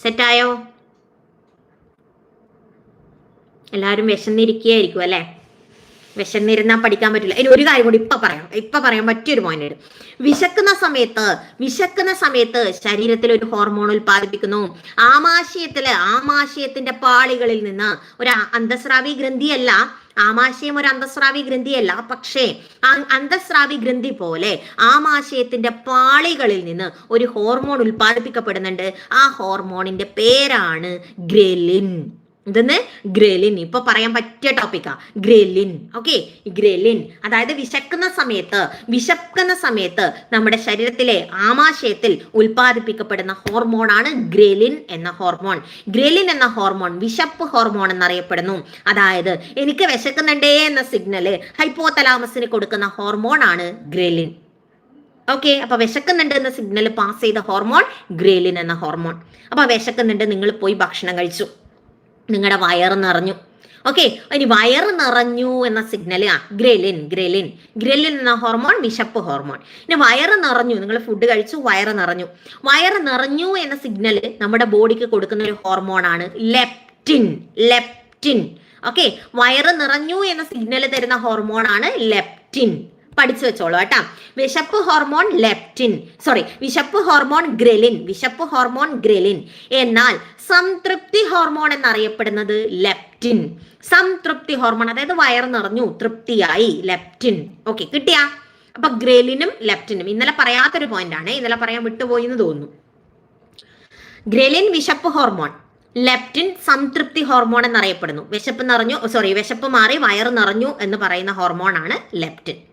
സെറ്റായോ എല്ലാവരും വിശന്നിരിക്കുകയായിരിക്കും അല്ലേ? വിശന്നിരുന്നാൽ പഠിക്കാൻ പറ്റില്ല. ഇനി ഒരു കാര്യം കൂടി ഇപ്പൊ പറയാം. ഇപ്പൊ പറയാൻ പറ്റിയൊരു പോയിന്റ് വിശക്കുന്ന സമയത്ത് വിശക്കുന്ന സമയത്ത് ശരീരത്തിൽ ഒരു ഹോർമോൺ ഉൽപ്പാദിപ്പിക്കുന്നു. ആമാശയത്തിൽ ആമാശയത്തിന്റെ പാളികളിൽ നിന്ന് ഒരു അന്തസ്രാവി ഗ്രന്ഥിയല്ല ആമാശയം ഒരു അന്തസ്രാവി ഗ്രന്ഥിയല്ല പക്ഷേ അന്തസ്രാവി ഗ്രന്ഥി പോലെ ആമാശയത്തിന്റെ പാളികളിൽ നിന്ന് ഒരു ഹോർമോൺ ഉൽപ്പാദിപ്പിക്കപ്പെടുന്നുണ്ട്. ആ ഹോർമോണിന്റെ പേരാണ് ഗ്രേലിൻ. ഇതെന്ന് ഗ്രേലിൻ. ഇപ്പൊ പറയാൻ പറ്റിയ ടോപ്പിക്കാ ഗ്രേലിൻ. ഓക്കെ ഗ്രേലിൻ അതായത് വിശക്കുന്ന സമയത്ത് വിശക്കുന്ന സമയത്ത് നമ്മുടെ ശരീരത്തിലെ ആമാശയത്തിൽ ഉൽപ്പാദിപ്പിക്കപ്പെടുന്ന ആണ് ഗ്രേലിൻ എന്ന ഹോർമോൺ ഗ്രേലിൻ എന്ന ഹോർമോൺ വിശപ്പ് ഹോർമോൺ എന്നറിയപ്പെടുന്നു. അതായത് എനിക്ക് വിശക്കുന്നുണ്ടേ എന്ന സിഗ്നൽ ഹൈപ്പോതലാമസിന് കൊടുക്കുന്ന ഹോർമോൺ ആണ് ഗ്രേലിൻ. ഓക്കെ അപ്പൊ വിശക്കുന്നുണ്ട് എന്ന സിഗ്നൽ പാസ് ചെയ്ത ഹോർമോൺ ഗ്രേലിൻ എന്ന ഹോർമോൺ അപ്പൊ വിശക്കുന്നുണ്ട് നിങ്ങൾ പോയി ഭക്ഷണം കഴിച്ചു. നിങ്ങളുടെ വയറ് നിറഞ്ഞു. ഓക്കെ ഇനി വയറ് നിറഞ്ഞു എന്ന സിഗ്നൽ ആ ഗ്രെലിൻ ഗ്രെലിൻ ഗ്രെലിൻ എന്ന ഹോർമോൺ വിശപ്പ് ഹോർമോൺ ഇനി വയറ് നിറഞ്ഞു നിങ്ങൾ ഫുഡ് കഴിച്ചു വയറ് നിറഞ്ഞു. വയറ് നിറഞ്ഞു എന്ന സിഗ്നൽ നമ്മുടെ ബോഡിക്ക് കൊടുക്കുന്ന ഒരു ഹോർമോണാണ് ലെപ്റ്റിൻ ലെപ്റ്റിൻ ഓക്കെ വയറ് നിറഞ്ഞു എന്ന സിഗ്നൽ തരുന്ന ഹോർമോണാണ് ലെപ്റ്റിൻ പഠിച്ചു വെച്ചോളൂ കേട്ടാ. വിശപ്പ് ഹോർമോൺ ലെപ്റ്റിൻ സോറി വിശപ്പ് ഹോർമോൺ ഗ്രെലിൻ വിശപ്പ് ഹോർമോൺ ഗ്രെലിൻ. എന്നാൽ സംതൃപ്തി ഹോർമോൺ എന്നറിയപ്പെടുന്നത് ലെപ്റ്റിൻ. സംതൃപ്തി ഹോർമോൺ അതായത് വയർ നിറഞ്ഞു തൃപ്തിയായി ലെപ്റ്റിൻ. ഓക്കെ കിട്ടിയ? അപ്പൊ ഗ്രെലിനും ലെപ്റ്റിനും. ഇന്നലെ പറയാത്തൊരു പോയിന്റ് ആണ്. ഇന്നലെ പറയാൻ വിട്ടുപോയി എന്ന് തോന്നുന്നു. ഗ്രെലിൻ വിശപ്പ് ഹോർമോൺ ലെപ്റ്റിൻ സംതൃപ്തി ഹോർമോൺ എന്നറിയപ്പെടുന്നു. വിശപ്പ് നിറഞ്ഞു സോറി വിശപ്പ് മാറി വയർ നിറഞ്ഞു എന്ന് പറയുന്ന ഹോർമോൺ ആണ് ലെപ്റ്റിൻ.